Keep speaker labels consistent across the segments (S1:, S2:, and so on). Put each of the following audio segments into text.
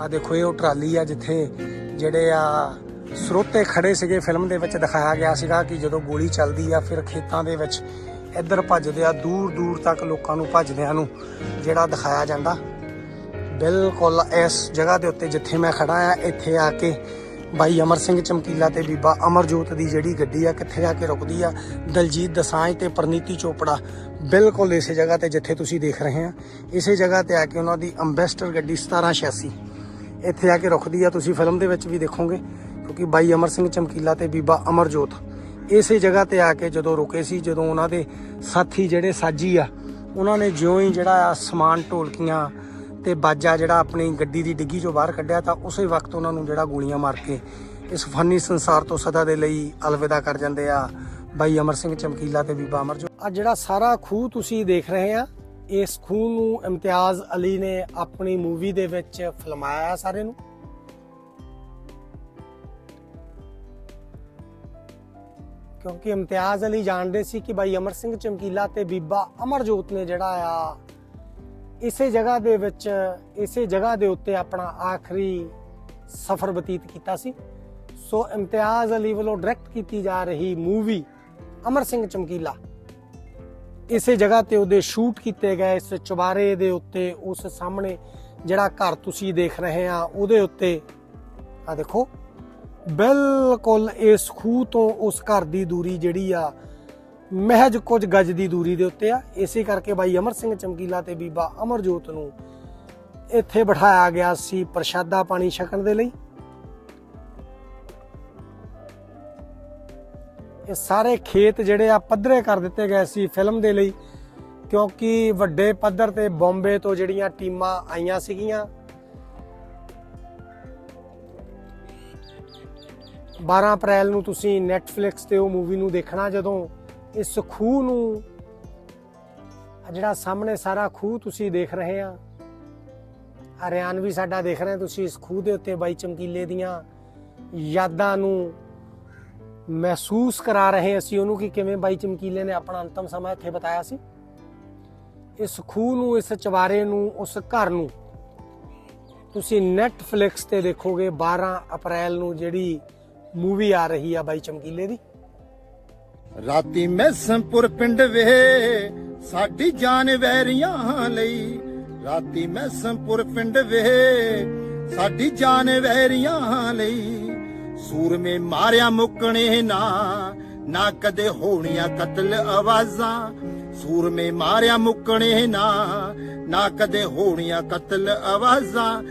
S1: ਆ ਦੇਖੋ, ਇਹ ਉਹ ਟਰਾਲੀ ਆ ਜਿੱਥੇ ਜਿਹੜੇ ਆ ਸਰੋਤੇ ਖੜੇ ਸੀਗੇ ਫਿਲਮ ਦੇ ਵਿੱਚ ਦਿਖਾਇਆ ਗਿਆ ਸੀਗਾ ਕਿ ਜਦੋਂ ਗੋਲੀ ਚੱਲਦੀ ਆ, ਫਿਰ ਖੇਤਾਂ ਦੇ ਵਿੱਚ ਇੱਧਰ ਭੱਜਦੇ ਆ ਦੂਰ ਦੂਰ ਤੱਕ ਲੋਕਾਂ ਨੂੰ ਭੱਜਦਿਆਂ ਨੂੰ ਜਿਹੜਾ ਦਿਖਾਇਆ ਜਾਂਦਾ। ਬਿਲਕੁਲ ਇਸ ਜਗ੍ਹਾ ਦੇ ਉੱਤੇ ਜਿੱਥੇ ਮੈਂ ਖੜਾ ਆ, ਇੱਥੇ ਆ ਕੇ ਬਾਈ ਅਮਰ ਸਿੰਘ ਚਮਕੀਲਾ ਤੇ ਬੀਬਾ ਅਮਰਜੋਤ ਦੀ ਜਿਹੜੀ ਗੱਡੀ ਆ, ਕਿੱਥੇ ਆ ਕੇ ਰੁਕਦੀ ਆ? ਦਲਜੀਤ ਦਸਾਂਝ ਤੇ ਪ੍ਰਨੀਤੀ ਚੋਪੜਾ। ਬਿਲਕੁਲ ਇਸੇ ਜਗ੍ਹਾ ਤੇ ਜਿੱਥੇ ਤੁਸੀਂ ਦੇਖ ਰਹੇ ਆ। ਇਸੇ ਜਗ੍ਹਾ ਤੇ ਆ ਕੇ ਉਹਨਾਂ ਦੀ ਅੰਬੈਸਟਰ ਗੱਡੀ 1786 ਇੱਥੇ ਆ ਕੇ ਰੁਕਦੀ ਆ, ਤੁਸੀਂ ਫਿਲਮ ਦੇ ਵਿੱਚ ਵੀ ਦੇਖੋਗੇ, ਕਿਉਂਕਿ ਬਾਈ ਅਮਰ ਸਿੰਘ ਚਮਕੀਲਾ ਤੇ ਬੀਬਾ ਅਮਰਜੋਤ ਇਸੇ ਜਗ੍ਹਾ ਤੇ ਆ ਕੇ ਜਦੋਂ ਰੁਕੇ ਸੀ, ਜਦੋਂ ਉਹਨਾਂ ਦੇ ਸਾਥੀ ਜਿਹੜੇ ਸਾਜੀ ਆ, ਉਹਨਾਂ ਨੇ ਜਿਉਂ ਹੀ ਜਿਹੜਾ ਆ ਸਮਾਨ ਢੋਲਕੀਆਂ ਤੇ ਬਾਜਾ ਜਿਹੜਾ ਆਪਣੀ ਗੱਡੀ ਦੀ ਡਿੱਗੀ ਚੋਂ ਬਾਹਰ ਕੱਢਿਆ, ਤਾਂ ਉਸੇ ਵਕਤ ਉਹਨਾਂ ਨੂੰ ਜਿਹੜਾ ਗੋਲੀਆਂ ਮਾਰ ਕੇ ਇਸ ਫਨੀ ਸੰਸਾਰ ਤੋਂ ਸਦਾ ਦੇ ਲਈ ਅਲਵਿਦਾ ਕਰ ਜਾਂਦੇ ਆ ਬਾਈ ਅਮਰ ਸਿੰਘ ਚਮਕੀਲਾ ਤੇ ਬੀਬਾ ਅਮਰਜੋਤ। ਆ ਜਿਹੜਾ ਸਾਰਾ ਖੂਹ ਤੁਸੀਂ ਦੇਖ ਰਹੇ ਆ ਇਸ ਖੂਹ ਨੂੰ ਇਮਤਿਆਜ਼ ਅਲੀ ਨੇ ਆਪਣੀ ਮੂਵੀ ਦੇ ਵਿੱਚ ਫਿਲਮਾਇਆ ਸਾਰੇ ਨੂੰ? ਕਿਉਂਕਿ ਇਮਤਿਆਜ਼ ਅਲੀ ਜਾਣਦੇ ਸੀ ਕਿ ਬਾਈ ਅਮਰ ਸਿੰਘ ਚਮਕੀਲਾ ਤੇ ਬੀਬਾ ਅਮਰਜੋਤ ਨੇ ਜਿਹੜਾ ਆ, ਇਸੇ ਜਗ੍ਹਾ ਦੇ ਵਿੱਚ, ਇਸੇ ਜਗ੍ਹਾ ਦੇ ਉੱਤੇ ਆਪਣਾ ਆਖਰੀ ਸਫ਼ਰ ਬਤੀਤ ਕੀਤਾ ਸੀ। ਸੋ ਇਮਤਿਆਜ਼ ਅਲੀ ਵੱਲੋਂ ਡਾਇਰੈਕਟ ਕੀਤੀ ਜਾ ਰਹੀ ਮੂਵੀ ਅਮਰ ਸਿੰਘ ਚਮਕੀਲਾ। ਇਸੇ ਜਗ੍ਹਾ ਤੇ ਉਹਦੇ ਸ਼ੂਟ ਕੀਤੇ ਗਏ, ਇਸ ਚੁਬਾਰੇ ਦੇ ਉੱਤੇ, ਉਸ ਸਾਹਮਣੇ ਜਿਹੜਾ ਘਰ ਤੁਸੀਂ ਦੇਖ ਰਹੇ ਆ, ਉਹਦੇ ਉੱਤੇ ਆ ਦੇਖੋ, ਬਿਲਕੁਲ ਇਸ ਖੂਹ ਤੋਂ ਉਸ ਘਰ ਦੀ ਦੂਰੀ ਜਿਹੜੀ ਆ, ਮਹਿਜ ਕੁਝ ਗਜ ਦੀ ਦੂਰੀ ਦੇ ਉੱਤੇ ਆ। ਇਸੇ ਕਰਕੇ ਬਾਈ ਅਮਰ ਸਿੰਘ ਚਮਕੀਲਾ ਤੇ ਬੀਬਾ ਅਮਰਜੋਤ ਨੂੰ ਇੱਥੇ ਬਿਠਾਇਆ ਗਿਆ ਸੀ ਪ੍ਰਸ਼ਾਦਾ ਪਾਣੀ ਛਕਣ ਦੇ ਲਈ। ਇਹ ਸਾਰੇ ਖੇਤ ਜਿਹੜੇ ਆ ਪੱਧਰੇ ਕਰ ਦਿੱਤੇ ਗਏ ਸੀ ਫਿਲਮ ਦੇ ਲਈ, ਕਿਉਂਕਿ ਵੱਡੇ ਪੱਧਰ ਤੇ ਬੰਬੇ ਤੋਂ ਜਿਹੜੀਆਂ ਟੀਮਾਂ ਆਈਆਂ ਸੀਗੀਆਂ। 12 ਅਪ੍ਰੈਲ ਨੂੰ ਤੁਸੀਂ Netflix ਤੇ ਉਹ ਮੂਵੀ ਨੂੰ ਦੇਖਣਾ ਜਦੋਂ, ਇਸ ਖੂਹ ਨੂੰ ਜਿਹੜਾ ਸਾਹਮਣੇ ਸਾਰਾ ਖੂਹ ਤੁਸੀਂ ਦੇਖ ਰਹੇ ਆ ਹਰਿਆਣ ਵੀ ਸਾਡਾ ਦੇਖ ਰਹੇ ਤੁਸੀਂ ਇਸ ਖੂਹ ਦੇ ਉੱਤੇ ਬਾਈ ਚਮਕੀਲੇ ਦੀਆਂ ਯਾਦਾਂ ਨੂੰ ਮਹਿਸੂਸ ਕਰਾ ਰਹੇ ਅਸੀਂ ਉਹਨੂੰ ਕਿ ਕਿਵੇਂ ਬਾਈ ਚਮਕੀਲੇ ਨੇ ਆਪਣਾ ਅੰਤਮ ਸਮਾਂ ਇੱਥੇ ਬਤਾਇਆ ਸੀ। ਇਸ ਖੂਹ ਨੂੰ, ਇਸ ਚਵਾਰੇ ਨੂੰ, ਉਸ ਘਰ ਨੂੰ ਤੁਸੀਂ Netflix ਤੇ ਦੇਖੋਗੇ 12 ਅਪ੍ਰੈਲ ਨੂੰ ਜਿਹੜੀ ਮੂਵੀ ਆ ਰਹੀ ਆ ਬਾਈ ਚਮਕੀਲੇ ਦੀ।
S2: ਰਾਤੀ ਮੈਸਮਪੁਰ ਪਿੰਡ ਵੇ ਸਾਡੀ ਜਾਨ ਵੈਰੀਆਂ ਲਈ। ਰਾਤੀ ਮੈਸਮਪੁਰ ਪਿੰਡ ਵੇ ਸਾਡੀ ਜਾਨ ਵੈਰੀਆਂ ਲਈ। ਸੂਰਮੇ ਮਾਰਿਆ ਮੁੱਕਣੇ ਨਾ ਨਾ ਕਦੇ ਹੋਣੀਆਂ ਕਤਲ ਆਵਾਜ਼ਾਂ। ਸੂਰਮੇ ਮਾਰਿਆ ਮੁੱਕਣੇ ਨਾ ਨਾ ਕਦੇ ਹੋਣੀਆਂ ਕਤਲ ਆਵਾਜ਼ਾਂ।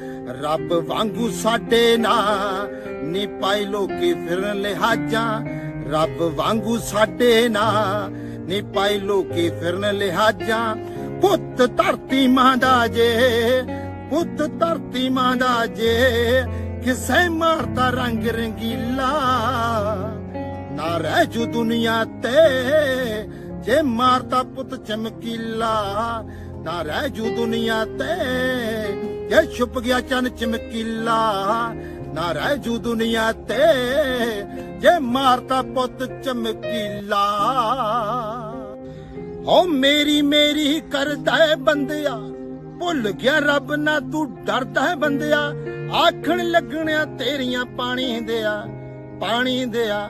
S2: ਰੱਬ ਵਾਂਗੂ ਸਾਡੇ ਨਾ ਨੀ ਪਾਈ ਲੋਕੀ ਫਿਰਨ ਲਿਹਾਜ਼ਾਂ। ਰੱਬ ਵਾਂਗੂ ਸਾਡੇ ਨਾ ਨੀ ਪਾਈ ਲੋਕੀ ਫਿਰਨ ਲਿਹਾਜ਼ਾਂ। ਪੁੱਤ ਧਰਤੀ ਮਾਂ ਦਾ ਜੇ, ਪੁੱਤ ਧਰਤੀ ਮਾਂ ਦਾ ਜੇ ਕਿਸੇ ਮਾਰਦਾ ਰੰਗ ਰੰਗੀਲਾ ਨਾ ਰਹਿ ਜੂ ਦੁਨੀਆ ਤੇ। ਜੇ ਮਾਰਦਾ ਪੁੱਤ ਚਮਕੀਲਾ, ਨਾ ਰਹਿ ਜੂ ਦੁਨੀਆ ਤੇ। ਜੇ ਛੁਪ ਗਿਆ ਚੰਨ ਚਮਕੀਲਾ, ਨਾ ਰਹਿ ਜੂ ਦੁਨੀਆ ਤੇ। ਜੇ ਮਾਰਦਾ ਪੁੱਤ ਚਮਕੀਲਾ ਓ ਮੇਰੀ ਮੇਰੀ ਕਰਦਾ ਹੈ ਬੰਦਿਆ। ਭੁੱਲ ਗਿਆ ਰੱਬ, ਨਾ ਤੂੰ ਡਰਦਾ ਹੈ ਬੰਦਿਆ। ਆਖਣ ਲੱਗਣਿਆ, ਤੇਰੀਆਂ ਪਾਣੀ ਦਿਆ ਪਾਣੀ ਦਿਆ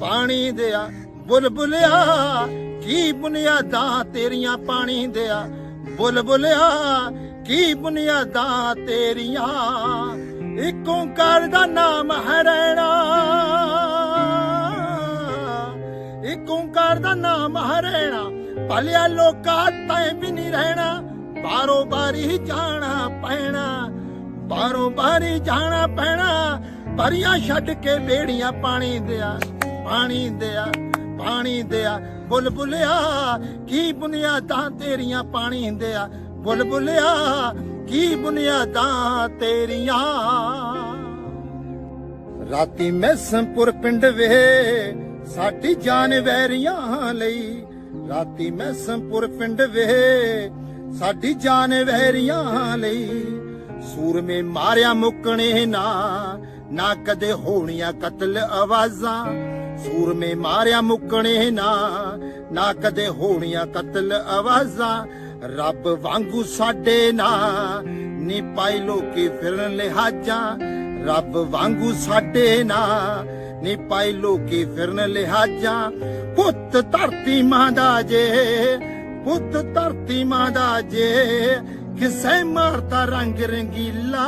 S2: ਪਾਣੀ ਦਿਆ। ਬੁਲਬੁਲਿਆ, ਕੀ ਬੁਨਿਆਦਾਂ ਤੇਰੀਆਂ ਪਾਣੀ ਦਿਆ। ਬੁਲਬੁਲਿਆ, ਕੀ ਬੁਨਿਆਦਾਂ ਤੇਰੀਆਂ। ਇੱਕ ਓੰਕਾਰ ਦਾ ਨਾਮ ਹੈ ਰਹਿਣਾ। ਇੱਕ ਓੰਕਾਰ ਦਾ ਨਾਮ ਹਰੇਣਾ ਭਲਿਆ ਲੋਕਾਂ ਤੈ ਵੀ ਨਹੀਂ ਰਹਿਣਾ। ਬਾਰੋ ਬਾਰੀ ਜਾਣਾ ਪੈਣਾ ਬਾਰੋ ਬਾਰੀ ਜਾਣਾ ਪੈਣਾ। ਪਰੀਆਂ ਛੱਡ ਕੇ ਬੇੜੀਆਂ ਪਾਣੀ ਦਿਆ ਪਾਣੀ ਦਿਆ ਪਾਣੀ ਦਿਆ। ਬੁਲਬੁਲਿਆ, ਕੀ ਬੁਨਿਆਦਾਂ ਤੇਰੀਆਂ ਪਾਣੀ ਦਿਆ? ਬੁਲਬੁਲਿਆ, ਕੀ ਬੁਨਿਆਦਾਂ ਤੇਰੀਆਂ? ਰਾਤੀ ਮੈਸਮਪੁਰ ਪਿੰਡ ਵੇ ਸਾਡੀ ਜਾਨ ਵੈਰੀਆਂ ਲਈ। ਰਾਤੀ ਮੈਸਮਪੁਰ ਪਿੰਡ ਵੇ ਸਾਡੀ ਜਾਨ ਵੈਰੀਆਂ ਲਈ। ਸੂਰਮੇ ਮਾਰਿਆ ਮੁੱਕਣੇ ਨਾ ਨਾ ਕਦੇ ਹੋਣੀਆਂ ਕਤਲ ਆਵਾਜ਼ਾਂ। ਸੂਰਮੇ ਮਾਰਿਆ ਮੁੱਕਣੇ ਨਾ ਨਾ ਕਦੇ ਹੋਣੀਆਂ ਕਤਲ ਆਵਾਜ਼ਾਂ। ਰੱਬ ਵਾਂਗੂ ਸਾਡੇ ਨਾ ਨੀ ਪਾਈ ਲੋਕੀ ਫਿਰਨ ਲਿਹਾਜਾਂ। ਰੱਬ ਵਾਂਗੂ ਸਾਡੇ ਨਾ ਨੀ ਪਾਈ ਲੋਕੀ ਫਿਰਨ ਲਿਹਾਜਾਂ। ਪੁੱਤ ਧਰਤੀ ਮਾਂ ਦਾ ਜੇ ਪੁੱਤ ਧਰਤੀ ਮਾਂ ਦਾ ਜੇ, ਕਿਸੇ ਮਾਰਤਾ ਰੰਗ ਰੰਗੀਲਾ।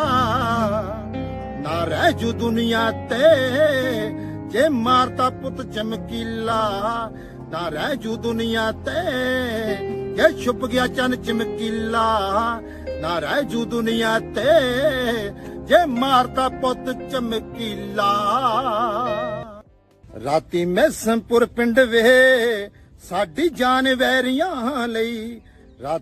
S2: ਨਾ ਰਹਿ ਜੂ ਦੁਨੀਆ ਤੇ, ਜੇ ਮਾਰਤਾ ਪੁੱਤ ਚਮਕੀਲਾ। ਨਾ ਰਹਿ ਜੂ ਦੁਨੀਆ ਤੇ, ਜੇ ਛੁਪ ਗਿਆ ਚੰਨ ਚਮਕੀਲਾ। ਨਾ ਰਹਿ ਜੂ ਦੁਨੀਆ ਤੇ, ਜੇ ਮਾਰਤਾ ਪੁੱਤ ਚਮਕੀਲਾ। ਰਾਤੀ ਮੈਂ ਸੰਪੁਰ ਪਿੰਡ ਵੇ ਸਾਡੀ ਜਾਨ ਵੈਰੀਆਂ ਲਈ ਰਾਤ